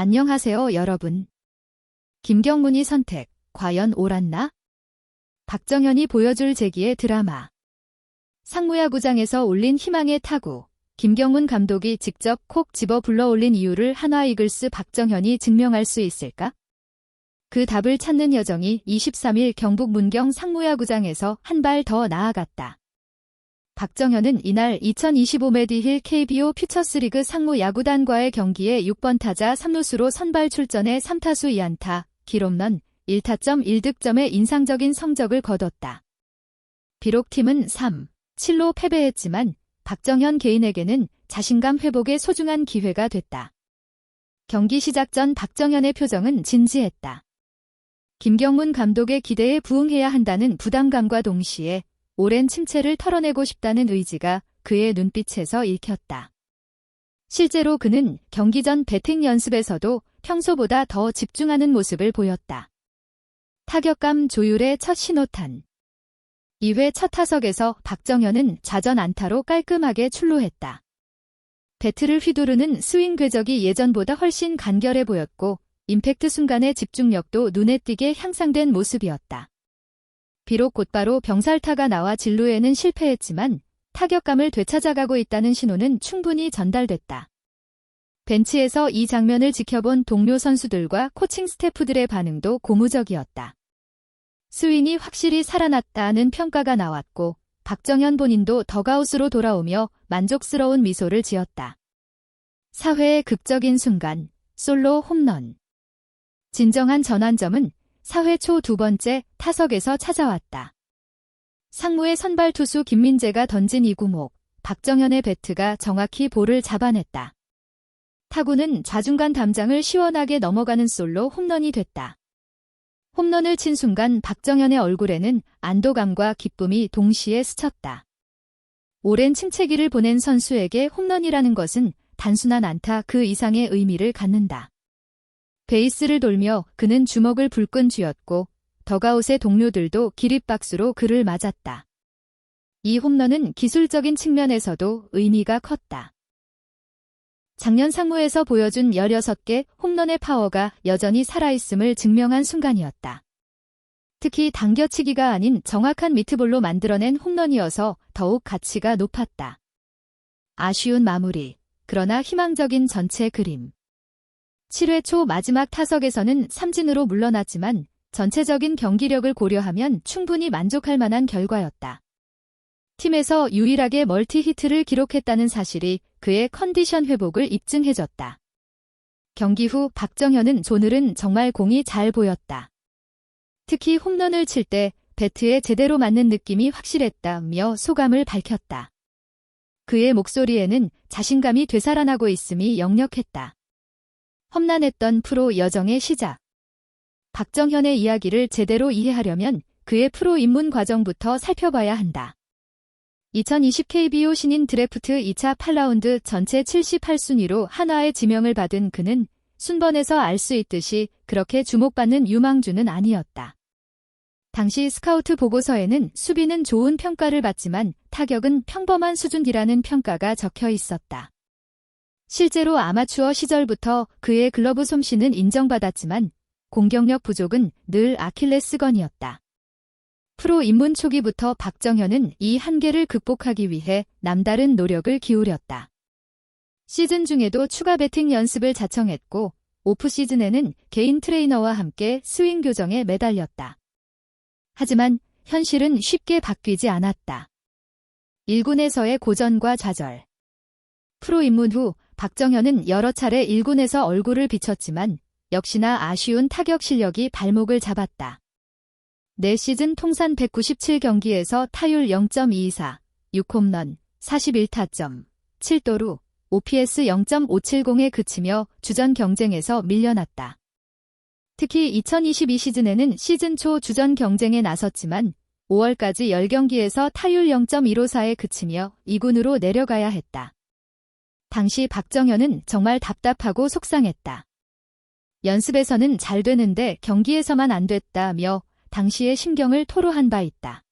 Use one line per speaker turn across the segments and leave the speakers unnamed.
안녕하세요, 여러분. 김경문이 선택, 과연 옳았나? 박정현이 보여줄 재기의 드라마. 상무야구장에서 올린 희망의 타구. 김경문 감독이 직접 콕 집어 불러 올린 이유를 한화 이글스 박정현이 증명할 수 있을까? 그 답을 찾는 여정이 23일 경북 문경 상무야구장에서 한 발 더 나아갔다. 박정현은 이날 2025 메디힐 KBO 퓨처스리그 상무 야구단과의 경기에 6번 타자 3루수로 선발 출전해 3타수 2안타, 기록넌 1타점 1득점의 인상적인 성적을 거뒀다. 비록 팀은 3, 7로 패배했지만 박정현 개인에게는 자신감 회복의 소중한 기회가 됐다. 경기 시작 전 박정현의 표정은 진지했다. 김경문 감독의 기대에 부응해야 한다는 부담감과 동시에 오랜 침체를 털어내고 싶다는 의지가 그의 눈빛에서 읽혔다. 실제로 그는 경기 전 배팅 연습에서도 평소보다 더 집중하는 모습을 보였다. 타격감 조율의 첫 신호탄. 2회 첫 타석에서 박정현은 자전 안타로 깔끔하게 출루했다. 배트를 휘두르는 스윙 궤적이 예전보다 훨씬 간결해 보였고 임팩트 순간의 집중력도 눈에 띄게 향상된 모습이었다. 비록 곧바로 병살타가 나와 진루에는 실패했지만 타격감을 되찾아가고 있다는 신호는 충분히 전달됐다. 벤치에서 이 장면을 지켜본 동료 선수들과 코칭 스태프들의 반응도 고무적이었다. 스윙이 확실히 살아났다는 평가가 나왔고 박정현 본인도 더가웃으로 돌아오며 만족스러운 미소를 지었다. 사회의 극적인 순간, 솔로 홈런. 진정한 전환점은 사회 초 두 번째 타석에서 찾아왔다. 상무의 선발 투수 김민재가 던진 이구목, 박정현의 배트가 정확히 볼을 잡아냈다. 타구는 좌중간 담장을 시원하게 넘어가는 솔로 홈런이 됐다. 홈런을 친 순간 박정현의 얼굴에는 안도감과 기쁨이 동시에 스쳤다. 오랜 침체기를 보낸 선수에게 홈런이라는 것은 단순한 안타 그 이상의 의미를 갖는다. 베이스를 돌며 그는 주먹을 불끈 쥐었고 더가웃의 동료들도 기립박수로 그를 맞았다. 이 홈런은 기술적인 측면에서도 의미가 컸다. 작년 상무에서 보여준 16개 홈런의 파워가 여전히 살아있음을 증명한 순간이었다. 특히 당겨치기가 아닌 정확한 미트볼로 만들어낸 홈런이어서 더욱 가치가 높았다. 아쉬운 마무리, 그러나 희망적인 전체 그림. 7회 초 마지막 타석에서는 삼진으로 물러났지만 전체적인 경기력을 고려하면 충분히 만족할 만한 결과였다. 팀에서 유일하게 멀티 히트를 기록했다는 사실이 그의 컨디션 회복을 입증해줬다. 경기 후 박정현은 조늘은 정말 공이 잘 보였다. 특히 홈런을 칠 때 배트에 제대로 맞는 느낌이 확실했다며 소감을 밝혔다. 그의 목소리에는 자신감이 되살아나고 있음이 역력했다. 험난했던 프로 여정의 시작. 박정현의 이야기를 제대로 이해하려면 그의 프로 입문 과정부터 살펴봐야 한다. 2020 KBO 신인 드래프트 2차 8라운드 전체 78순위로 한화의 지명을 받은 그는 순번에서 알 수 있듯이 그렇게 주목받는 유망주는 아니었다. 당시 스카우트 보고서에는 수비는 좋은 평가를 받지만 타격은 평범한 수준이라는 평가가 적혀 있었다. 실제로 아마추어 시절부터 그의 글러브 솜씨는 인정받았지만 공격력 부족은 늘 아킬레스건이었다. 프로 입문 초기부터 박정현은 이 한계를 극복하기 위해 남다른 노력을 기울였다. 시즌 중에도 추가 배팅 연습을 자청했고 오프 시즌에는 개인 트레이너와 함께 스윙 교정에 매달렸다. 하지만 현실은 쉽게 바뀌지 않았다. 1군에서의 고전과 좌절. 프로 입문 후 박정현은 여러 차례 1군에서 얼굴을 비쳤지만 역시나 아쉬운 타격 실력이 발목을 잡았다. 4시즌 통산 197경기에서 타율 0.224, 6홈런, 41타점, 7도루, OPS 0.570에 그치며 주전 경쟁에서 밀려났다. 특히 2022 시즌에는 시즌 초 주전 경쟁에 나섰지만 5월까지 10경기에서 타율 0.154에 그치며 2군으로 내려가야 했다. 당시 박정현은 정말 답답하고 속상했다. 연습에서는 잘 되는데 경기에서만 안 됐다며 당시의 심경을 토로한 바 있다.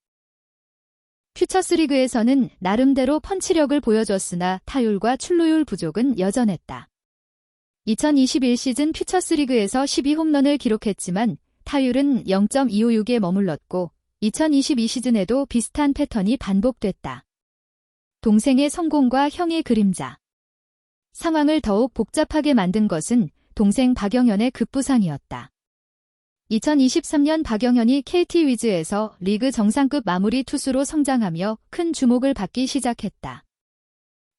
퓨처스리그에서는 나름대로 펀치력을 보여줬으나 타율과 출루율 부족은 여전했다. 2021 시즌 퓨처스리그에서 12홈런을 기록했지만 타율은 0.256에 머물렀고 2022 시즌에도 비슷한 패턴이 반복됐다. 동생의 성공과 형의 그림자. 상황을 더욱 복잡하게 만든 것은 동생 박영현의 급부상이었다. 2023년 박영현이 KT 위즈에서 리그 정상급 마무리 투수로 성장하며 큰 주목을 받기 시작했다.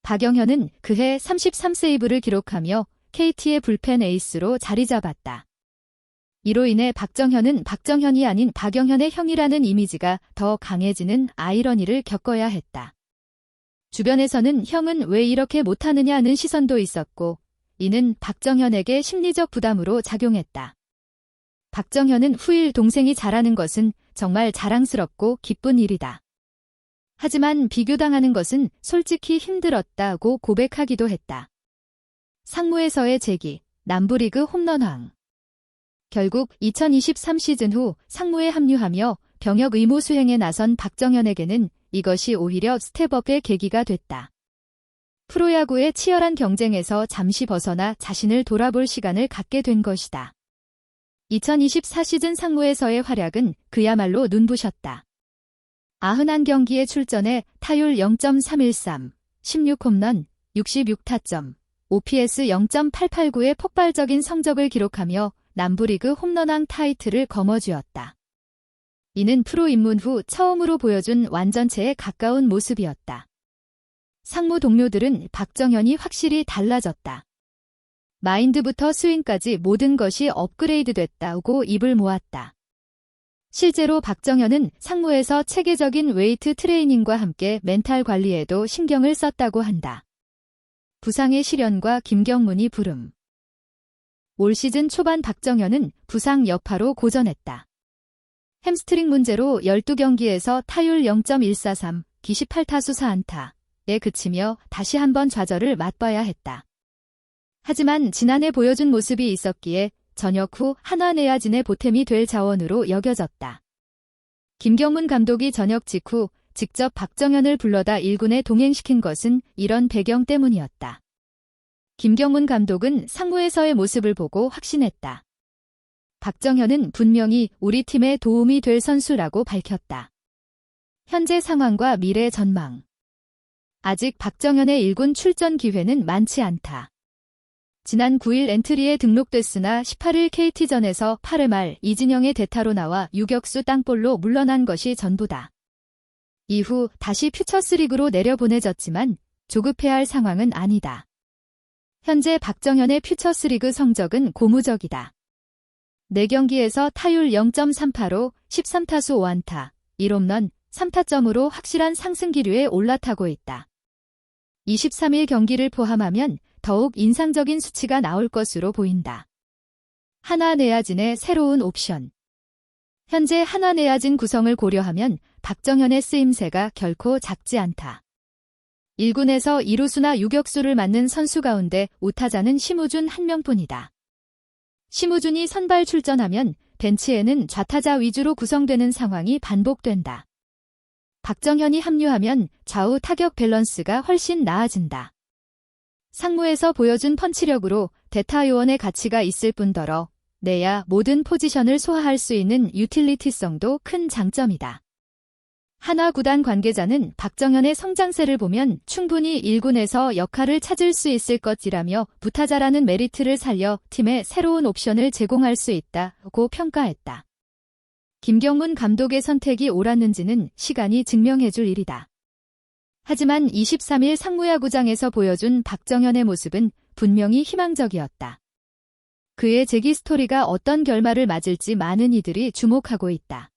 박영현은 그해 33세이브를 기록하며 KT의 불펜 에이스로 자리 잡았다. 이로 인해 박정현은 박정현이 아닌 박영현의 형이라는 이미지가 더 강해지는 아이러니를 겪어야 했다. 주변에서는 형은 왜 이렇게 못하느냐는 시선도 있었고, 이는 박정현에게 심리적 부담으로 작용했다. 박정현은 후일 동생이 잘하는 것은 정말 자랑스럽고 기쁜 일이다. 하지만 비교당하는 것은 솔직히 힘들었다고 고백하기도 했다. 상무에서의 재기, 남부리그 홈런왕. 결국 2023 시즌 후 상무에 합류하며 병역 의무 수행에 나선 박정현에게는 이것이 오히려 스텝업의 계기가 됐다. 프로야구의 치열한 경쟁에서 잠시 벗어나 자신을 돌아볼 시간을 갖게 된 것이다. 2024 시즌 상무에서의 활약은 그야말로 눈부셨다. 91경기에 출전해 타율 0.313, 16홈런, 66타점, OPS 0.889의 폭발적인 성적을 기록하며 남부리그 홈런왕 타이틀을 거머쥐었다. 이는 프로 입문 후 처음으로 보여준 완전체에 가까운 모습이었다. 상무 동료들은 박정현이 확실히 달라졌다. 마인드부터 스윙까지 모든 것이 업그레이드 됐다고 입을 모았다. 실제로 박정현은 상무에서 체계적인 웨이트 트레이닝과 함께 멘탈 관리에도 신경을 썼다고 한다. 부상의 시련과 김경문이 부름. 올 시즌 초반 박정현은 부상 여파로 고전했다. 햄스트링 문제로 12경기에서 타율 0.143, 기 18타수 4안타에 그치며 다시 한번 좌절을 맛봐야 했다. 하지만 지난해 보여준 모습이 있었기에 전역 후 한화내야진의 보탬이 될 자원으로 여겨졌다. 김경문 감독이 전역 직후 직접 박정현을 불러다 1군에 동행시킨 것은 이런 배경 때문이었다. 김경문 감독은 상무에서의 모습을 보고 확신했다. 박정현은 분명히 우리 팀에 도움이 될 선수라고 밝혔다. 현재 상황과 미래 전망. 아직 박정현의 1군 출전 기회는 많지 않다. 지난 9일 엔트리에 등록됐으나 18일 KT전에서 8회 말 이진영의 대타로 나와 유격수 땅볼로 물러난 것이 전부다. 이후 다시 퓨처스리그로 내려보내졌지만 조급해야 할 상황은 아니다. 현재 박정현의 퓨처스리그 성적은 고무적이다. 4경기에서 타율 0.38로 13타수 5안타, 1홈런, 3타점으로 확실한 상승 기류에 올라타고 있다. 23일 경기를 포함하면 더욱 인상적인 수치가 나올 것으로 보인다. 하나내야진의 새로운 옵션 현재 하나내야진 구성을 고려하면 박정현의 쓰임새가 결코 작지 않다. 1군에서 2루수나 유격수를 맡는 선수 가운데 우타자는 심우준 한 명뿐이다. 심우준이 선발 출전하면 벤치에는 좌타자 위주로 구성되는 상황이 반복된다. 박정현이 합류하면 좌우 타격 밸런스가 훨씬 나아진다. 상무에서 보여준 펀치력으로 대타 요원의 가치가 있을 뿐더러 내야 모든 포지션을 소화할 수 있는 유틸리티성도 큰 장점이다. 하나 구단 관계자는 박정현의 성장세를 보면 충분히 1군에서 역할을 찾을 수 있을 것이라며 부타자라는 메리트를 살려 팀에 새로운 옵션을 제공할 수 있다고 평가했다. 김경문 감독의 선택이 옳았는지는 시간이 증명해줄 일이다. 하지만 23일 상무야구장에서 보여준 박정현의 모습은 분명히 희망적이었다. 그의 재기 스토리가 어떤 결말을 맞을지 많은 이들이 주목하고 있다.